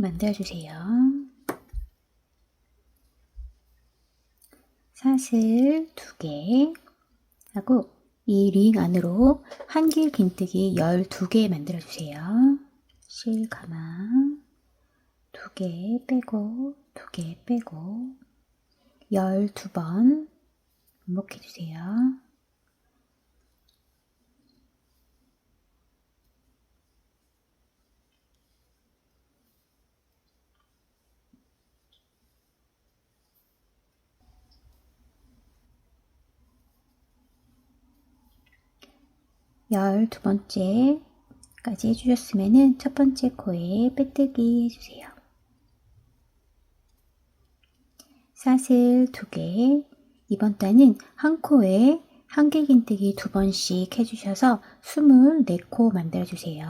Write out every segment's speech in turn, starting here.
만들어주세요. 사슬 두 개 하고 이 링 안으로 한길 긴뜨기 12개 만들어주세요. 실 가망 두 개 빼고 두 개 빼고 12번 반복해주세요. 열두 번째까지 해주셨으면은 첫 번째 코에 빼뜨기 해주세요. 사슬 두 개, 이번 단은 한 코에 한길긴뜨기 두 번씩 해주셔서 24코 만들어주세요.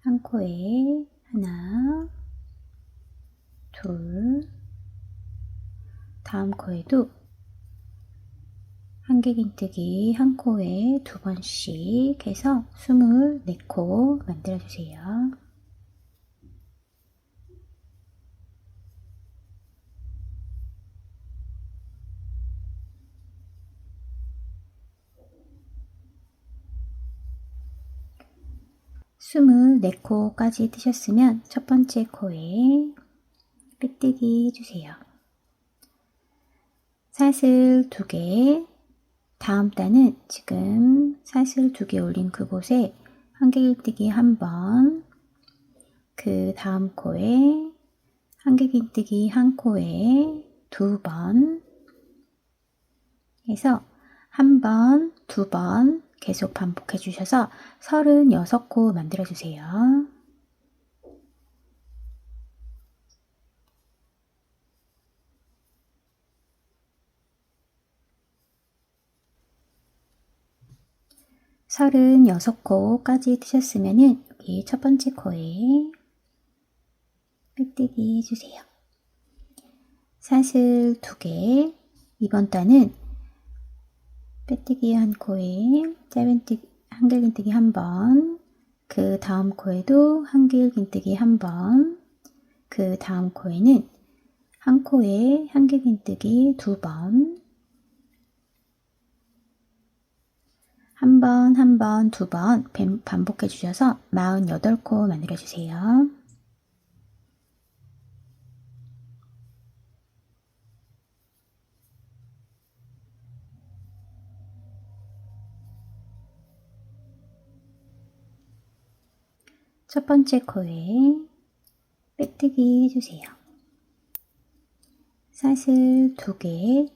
한 코에 하나, 둘, 다음 코에도 한길긴뜨기 한 코에 두 번씩 해서 24코 만들어주세요. 스물네 코까지 뜨셨으면 첫 번째 코에 빼뜨기 해주세요. 사슬 두 개, 다음 단은 지금 사슬 두 개 올린 그곳에 한길뜨기 한 번, 그 다음 코에 한길긴뜨기 한 코에 두 번 해서 한 번, 두 번 계속 반복해 주셔서 36코 만들어 주세요. 서른여섯 코까지 뜨셨으면은 여기 첫 번째 코에 빼뜨기 해주세요. 사슬 두 개, 이번 단은 빼뜨기 한 코에 짧은뜨기, 한길긴뜨기 한 번, 그 다음 코에도 한길긴뜨기 한 번, 그 다음 코에는 한 코에 한길긴뜨기 두 번, 한 번, 한 번, 두 번 반복해 주셔서 48코 만들어 주세요. 첫 번째 코에 빼뜨기 해주세요. 사슬 두 개,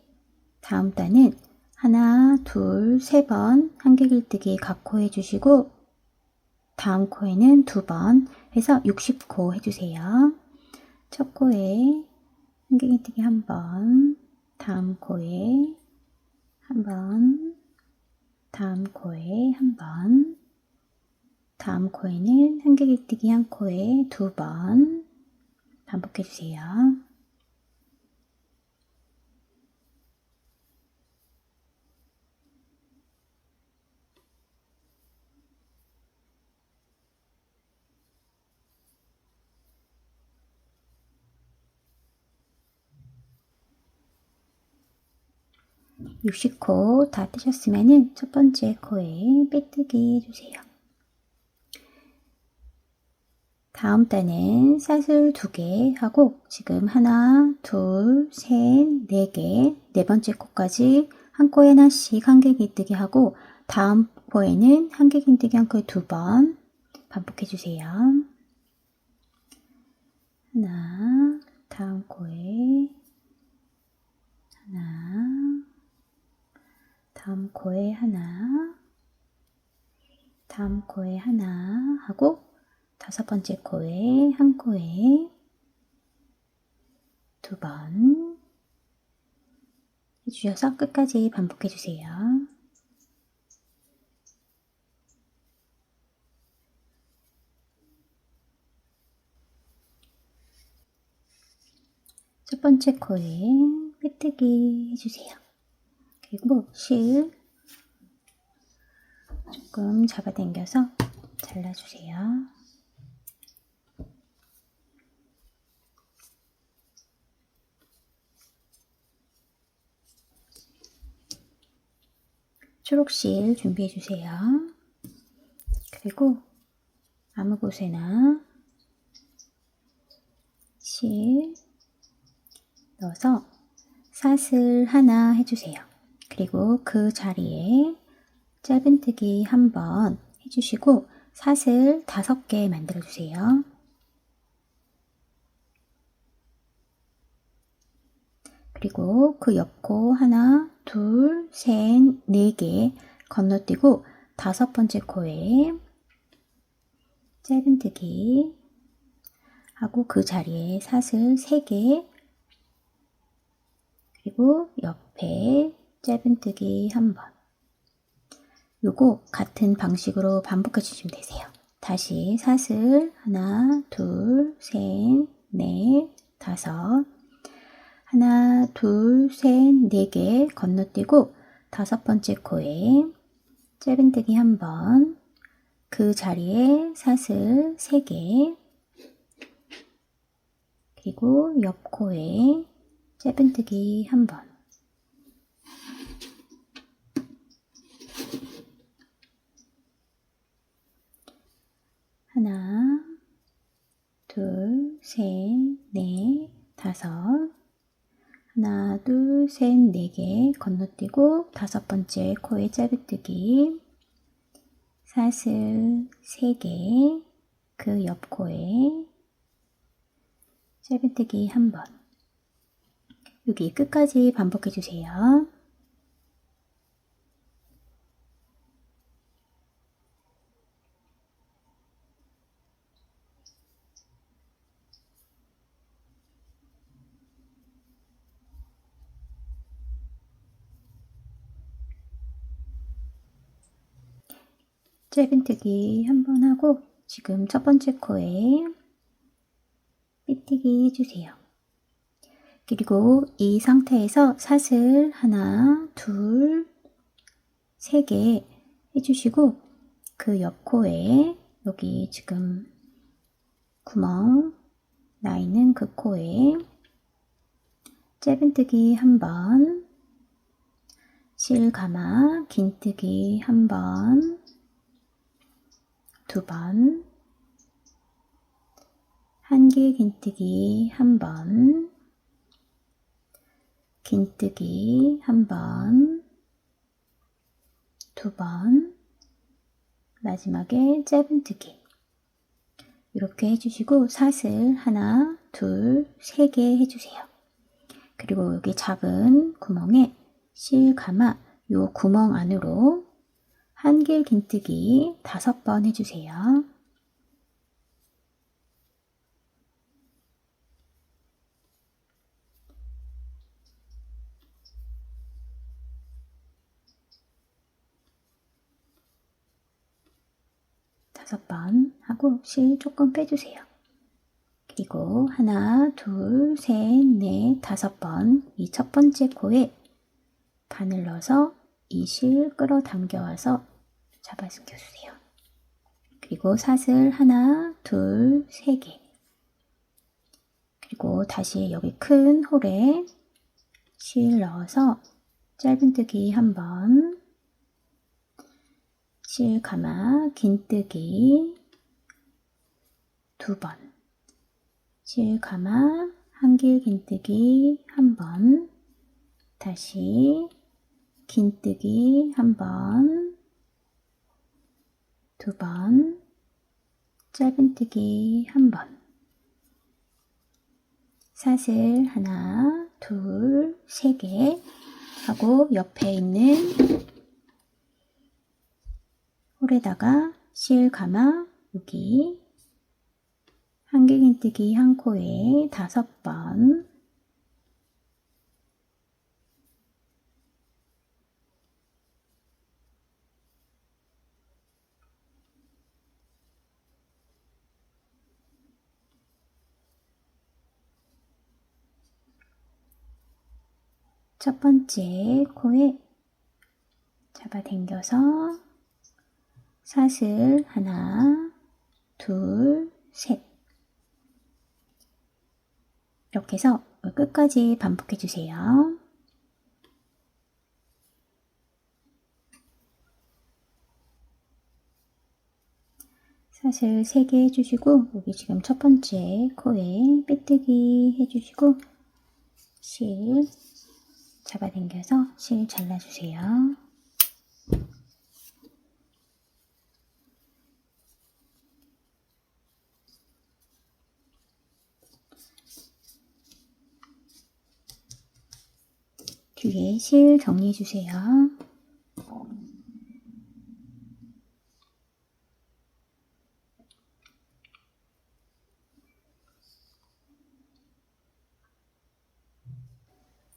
다음 단은 하나, 둘, 세 번 한길길뜨기 각코 해주시고 다음 코에는 두 번 해서 60코 해주세요. 첫 코에 한길길뜨기 한 번, 다음 코에 한 번, 다음 코에 한 번, 다음 코에는 한길길뜨기 한 코에 두 번 반복해 주세요. 60코 다 뜨셨으면 첫 번째 코에 빼뜨기 해주세요. 다음 단은 사슬 두 개 하고 지금 하나, 둘, 셋, 네 개, 네 번째 코까지 한 코에 하나씩 한길긴뜨기 하고 다음 코에는 한길긴뜨기 한 코에 두 번 반복해 주세요. 하나, 다음 코에 하나, 다음 코에 하나, 다음 코에 하나 하고 다섯 번째 코에 한 코에 두 번 해주셔서 끝까지 반복해 주세요. 첫 번째 코에 빼뜨기 해주세요. 그리고 실 조금 잡아당겨서 잘라주세요. 초록실 준비해주세요. 그리고 아무 곳에나 실 넣어서 사슬 하나 해주세요. 그리고 그 자리에 짧은뜨기 한번 해주시고 사슬 다섯 개 만들어 주세요. 그리고 그 옆코 하나, 둘, 셋, 네 개 건너뛰고 다섯 번째 코에 짧은뜨기 하고 그 자리에 사슬 세개 그리고 옆에 짧은뜨기 한 번. 요거 같은 방식으로 반복해 주시면 되세요. 다시 사슬 하나, 둘, 셋, 넷, 다섯 하나, 둘, 셋, 네 개 건너뛰고 다섯 번째 코에 짧은뜨기 한 번, 그 자리에 사슬 세 개, 그리고 옆 코에 짧은뜨기 한 번. 하나, 둘, 셋, 넷, 다섯. 하나, 둘, 셋, 네 개 건너뛰고 다섯 번째 코에 짧은뜨기. 사슬 세 개, 그 옆 코에 짧은뜨기 한 번. 여기 끝까지 반복해 주세요. 짧은뜨기 한번 하고 지금 첫 번째 코에 삐뜨기 해주세요. 그리고 이 상태에서 사슬 하나, 둘, 세 개 해주시고 그 옆 코에 여기 지금 구멍 나 있는 그 코에 짧은뜨기 한 번, 실가마 긴뜨기 한 번, 두 번, 한길 긴뜨기 한 번, 긴뜨기 한 번, 두 번, 마지막에 짧은뜨기. 이렇게 해주시고 사슬 하나, 둘, 세 개 해주세요. 그리고 여기 작은 구멍에 실 감아 요 구멍 안으로 한길 긴뜨기 다섯 번 해주세요. 다섯 번 하고 실 조금 빼주세요. 그리고 하나, 둘, 셋, 넷, 다섯 번 이 첫 번째 코에 바늘 넣어서 이실 끌어당겨 와서 잡아당겨 주세요. 그리고 사슬 하나, 둘, 세 개. 그리고 다시 여기 큰 홀에 실 넣어서 짧은뜨기 한 번, 실 감아 긴뜨기 두 번, 실 감아 한길 긴뜨기 한 번, 다시 긴뜨기 한 번, 두 번, 짧은뜨기 한 번, 사슬 하나, 둘, 세 개 하고 옆에 있는 홀에다가 실 감아 여기. 한길긴뜨기 한 코에 다섯 번 첫 번째 코에 잡아당겨서 사슬 하나, 둘, 셋. 이렇게 해서 끝까지 반복해 주세요. 사슬 3개 해주시고 여기 지금 첫 번째 코에 빼뜨기 해주시고 실 잡아당겨서 실 잘라주세요. 뒤에 실 정리해주세요.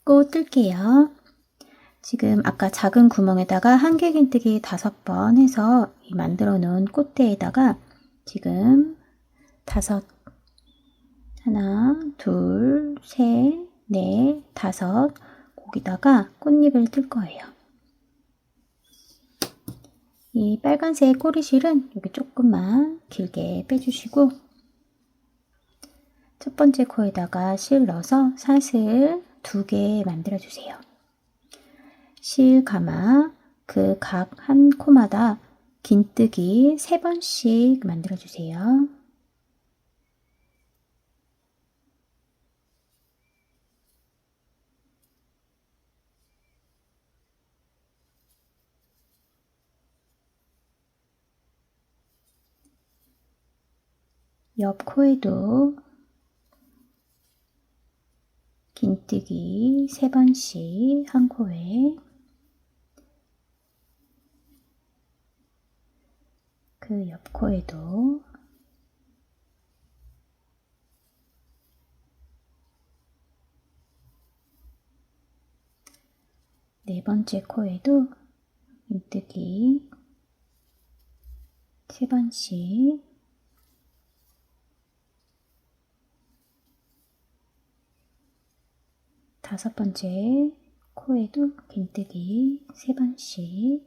꽃 뜰게요. 지금 아까 작은 구멍에다가 한길긴뜨기 다섯 번 해서 이 만들어 놓은 꽃대에다가 지금 다섯 하나 둘셋넷 다섯 거기다가 꽃잎을 뜰 거예요. 이 빨간색 꼬리실은 여기 조금만 길게 빼주시고 첫 번째 코에다가 실 넣어서 사슬 두 개 만들어 주세요. 실 가마 그 각 한 코마다 긴뜨기 세 번씩 만들어 주세요. 옆 코에도 긴뜨기 세 번씩 한 코에 그 옆 코에도 네 번째 코에도 긴뜨기 세 번씩 다섯 번째 코에도 긴뜨기 세 번씩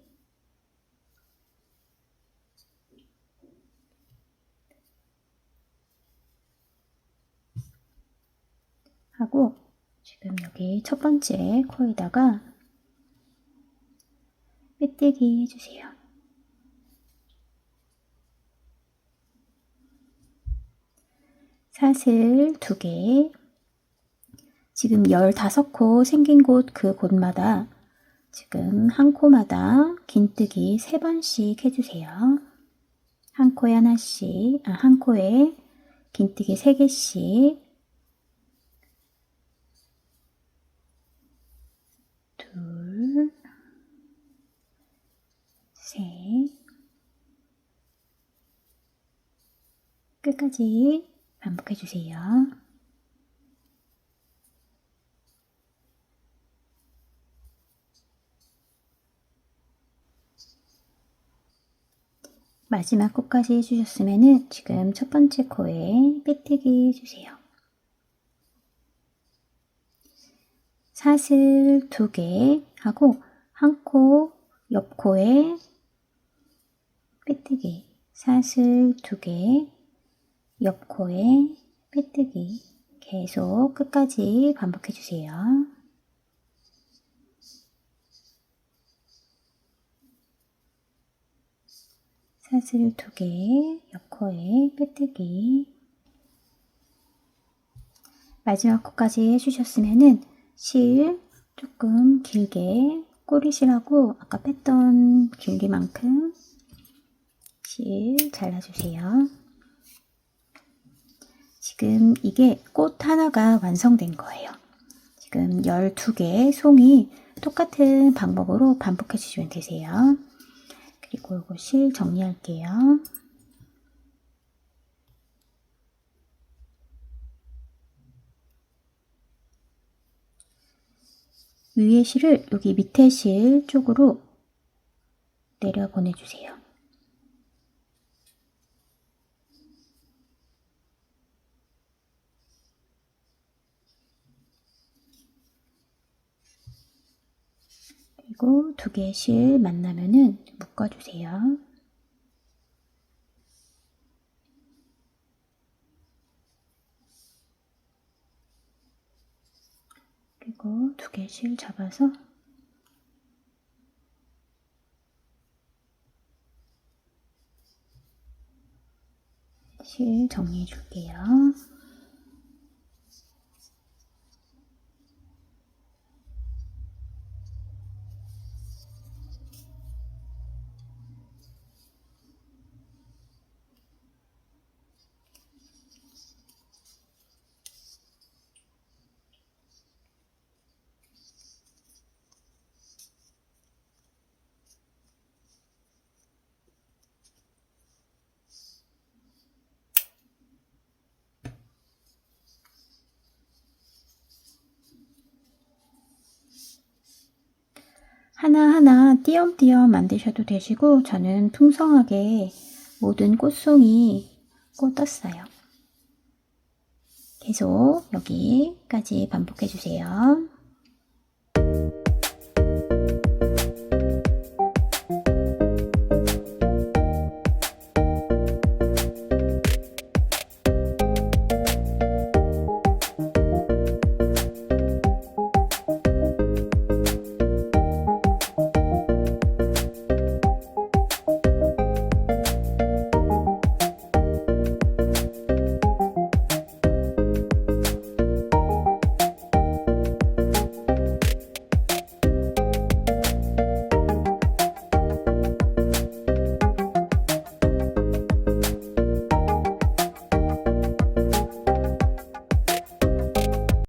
하고 지금 여기 첫 번째 코에다가 빼뜨기 해주세요. 사슬 두 개, 지금 15코 생긴 곳 그 곳마다 지금 한 코마다 긴뜨기 3번씩 해주세요. 한 코에 하나씩, 아, 한 코에 긴뜨기 3개씩 둘, 셋 끝까지 반복해주세요. 마지막 코까지 해주셨으면 지금 첫 번째 코에 빼뜨기 해주세요. 사슬 두 개 하고 한 코 옆 코에 빼뜨기 사슬 두 개 옆 코에 빼뜨기 계속 끝까지 반복해 주세요. 사슬 두 개, 옆코에 빼뜨기 마지막 코까지 해주셨으면은 실 조금 길게 꼬리실하고 아까 뺐던 길기만큼 실 잘라주세요. 지금 이게 꽃 하나가 완성된 거예요. 지금 12개 송이 똑같은 방법으로 반복해 주시면 되세요. 그리고 이거 실 정리할게요. 위에 실을 여기 밑에 실 쪽으로 내려 보내주세요. 그리고 두실 만나면은 묶어주세요. 그리고 두실 잡아서 실 정리해 줄게요. 하나하나 띄엄띄엄 만드셔도 되시고 저는 풍성하게 모든 꽃송이 꽂았어요. 계속 여기까지 반복해 주세요.